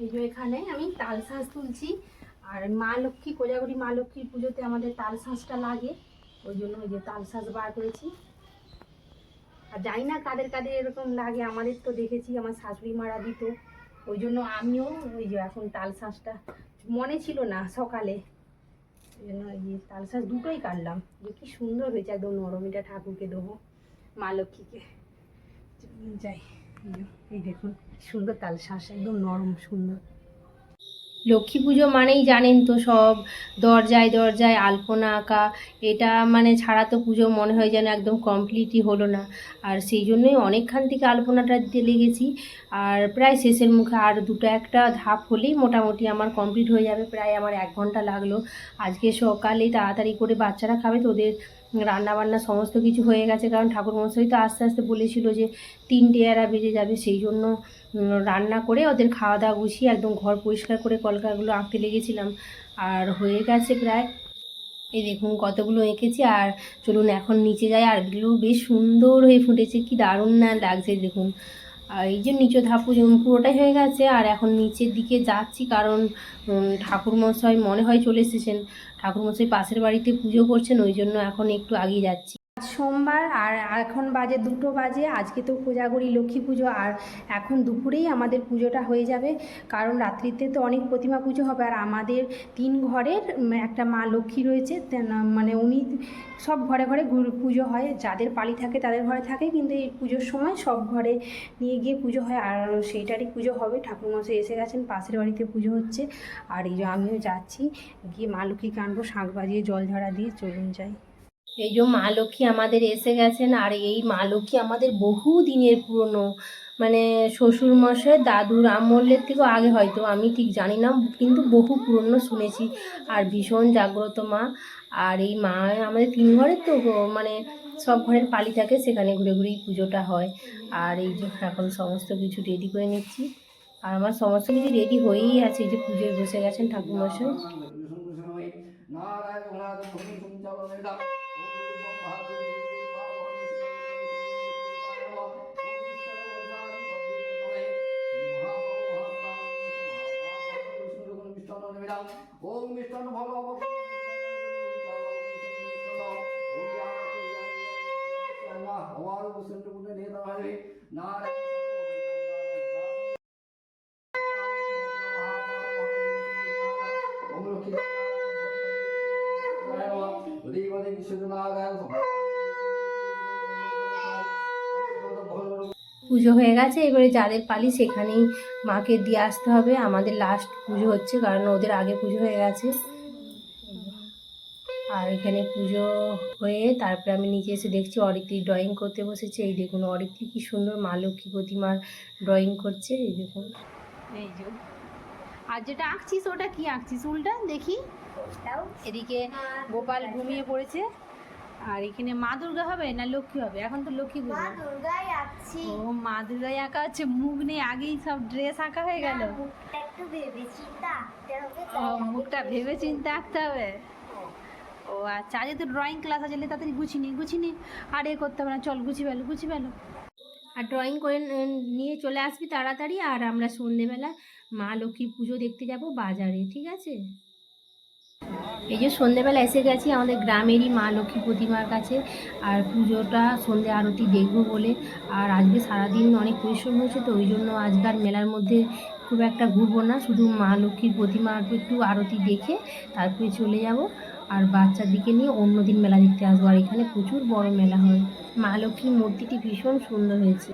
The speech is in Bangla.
এই যে এখানে আমি তাল শাঁস তুলছি। আর মা লক্ষ্মী, কোজাগরি মা লক্ষ্মীর পুজোতে আমাদের তাল শাঁসটা লাগে। ওই জন্য ওই যে তাল শাঁস বার করেছি। আর জানি না কাদের কাদের এরকম লাগে, আমাদের তো দেখেছি, আমার শাশুড়ি মারা দিত। ওই জন্য আমিও ওই যে এখন তাল শাঁসটা মনে ছিল না সকালে। ওই জন্য এই যে তাল শাঁস দুটোই কাটলাম। যে কি সুন্দর হয়েছে, একদম নরম এটা ঠাকুরকে দেবো, মা লক্ষ্মীকে। যাই। দেখুন, সুন্দর তাল একদম নরম, সুন্দর। লক্ষ্মী পুজো মানেই জানেন তো সব, দরজায় দরজায় আলপনা আঁকা, এটা মানে ছাড়া তো পুজো মনে হয় যেন একদম কমপ্লিটই হলো না। আর সেই জন্যই অনেকখান থেকে আলপনাটা দিতে লেগেছি, আর প্রায় শেষের মুখে আর দুটো একটা ধাপ হলেই মোটামুটি আমার কমপ্লিট হয়ে যাবে, প্রায় আমার এক ঘণ্টা লাগল। আজকে সকালে তাড়াতাড়ি করে বাচ্চারা খাবে তো ওদের রান্না বান্না সমস্ত কিছু হয়ে গেছে, কারণ ঠাকুরমশাই তো আস্তে আস্তে বলেছিল যে তিনটে এরা বেজে যাবে, সেই জন্য রান্না করে ওদের খাওয়া দাওয়া গুছিয়ে একদম ঘর পরিষ্কার করে কলকাগুলো আঁকতে লেগেছিলাম। আর হয়ে গেছে প্রায়, এই দেখুন কতগুলো এঁকেছি, আর চলুন এখন নিচে যাই, আর এগুলো বেশ সুন্দর হয়ে ফুটেছে, কি দারুণ না লাগছে, দেখুন। আর এই যে নিচে ধাপ পুরোটাই হয়ে গেছে, আর এখন নিচের দিকে যাচ্ছি কারণ ঠাকুর মশাই মনে হয় চলে এসেছেন। ঠাকুর মশাই পাশের বাড়িতে পুজো করছেন, ওই জন্য এখন একটু আগিয়ে যাচ্ছি। সোমবার আর এখন বাজে দুটো বাজে, আজকে তো কোজাগরি লক্ষ্মী পুজো আর এখন দুপুরেই আমাদের পুজোটা হয়ে যাবে। কারণ রাত্রিতে তো অনেক প্রতিমা পুজো হবে আর আমাদের তিন ঘরের একটা মা লক্ষ্মী রয়েছে মানে উনি সব ঘরে ঘরে পুজো হয়। যাদের পালি থাকে তাদের ঘরে থাকে, কিন্তু এই পুজোর সময় সব ঘরে নিয়ে গিয়ে পুজো হয়। আর সেইটারই পুজো হবে। ঠাকুরমশাই এসে গেছেন, পাশের বাড়িতে পুজো হচ্ছে। আর এই আমিও যাচ্ছি, গিয়ে মা লক্ষ্মীকে আনব, শাঁখ বাজিয়ে জল ঝরা দিয়ে চলুন যাই। এই যে মা লক্ষ্মী আমাদের এসে গেছেন, আর এই মা লক্ষ্মী আমাদের বহু দিনের পুরনো মানে শ্বশুর মশাই দাদুর আমলের থেকেও আগে হয়তো, আমি ঠিক জানি না, কিন্তু বহু পুরনো শুনেছি। আর ভীষণ জাগ্রত মা। আর এই মা আমাদের তিন ঘরের তো মানে সব ঘরের পালি থাকে, সেখানে ঘুরে ঘুরেই পুজোটা হয়। আর এই যে এখন সমস্ত কিছু রেডি করে নিচ্ছি। আর আমার সমস্ত কিছু রেডি হয়েই আছে যে পুজোয় বসে গেছেন ঠাকুরমশাই। ওম মিষ্টান্ন ভগব হওয়ার বসন্ত পুণ্য নিয়ে তাহলে নারায়ণ ওম লক্ষ্মী উদীপদে কৃষ্ণনারায়ণ পুজো হয়ে গেছে, এবারে যাদের পালি সেখানেই মাকে দিয়ে আসতে হবে। আমাদের লাস্ট পুজো হচ্ছে, কারণ ওদের আগে পুজো হয়ে গেছে। আর এখানে পুজো হয়ে তারপরে আমি নিচে এসে দেখছি অরিত্রি ড্রয়িং করতে বসেছে। এই দেখুন অরিত্রি কি সুন্দর মা লক্ষ্মী প্রতিমার ড্রয়িং করছে, এই দেখুন। এই যে আর যেটা আঁকছিস ওটা কি আঁকছিস? উল্টা দেখি। এদিকে গোপাল ঘুমিয়ে পড়েছে। আর এখানে মা দুর্গা হবে না লক্ষ্মী হবে? এখন তো লক্ষ্মী মা পুজো ও মা দুর্গাই আঁকা হচ্ছে। মুখ নেই আগেই সব ড্রেস আঁকা হয়ে গেল। ও মুখটা ভেবে চিন্তে আঁকতে হবে। ও আচ্ছা আজকে তো ড্রয়িং ক্লাস আছে তাড়াতাড়ি গুছিয়ে নি গুছিয়ে নি। আর এ করতে হবে না চল গুছিয়ে ফেলো গুছিয়ে ফেলো। আর ড্রয়িং করে নিয়ে চলে আসবি তাড়াতাড়ি আর আমরা সন্ধেবেলা মা লক্ষ্মী পুজো দেখতে যাব বাজারে, ঠিক আছে? এই যে সন্ধেবেলা এসে গেছি আমাদের গ্রামেরই মা লক্ষ্মী প্রতিমার কাছে আর পুজোটা সন্ধে আরতি দেখব বলে আর আজকে সারাদিন অনেক পরিশ্রম হয়েছে তো ওই জন্য আজকার মেলার মধ্যে খুব একটা ঘুরবো না, শুধু মা লক্ষ্মীর প্রতিমা একটু আরতি দেখে তারপরে চলে যাব। আর বাচ্চাদিকে নিয়ে অন্য দিন মেলা দেখতে আসব। আর এখানে প্রচুর বড় মেলা হয়। মা লক্ষ্মীর মূর্তিটি ভীষণ সুন্দর হয়েছে।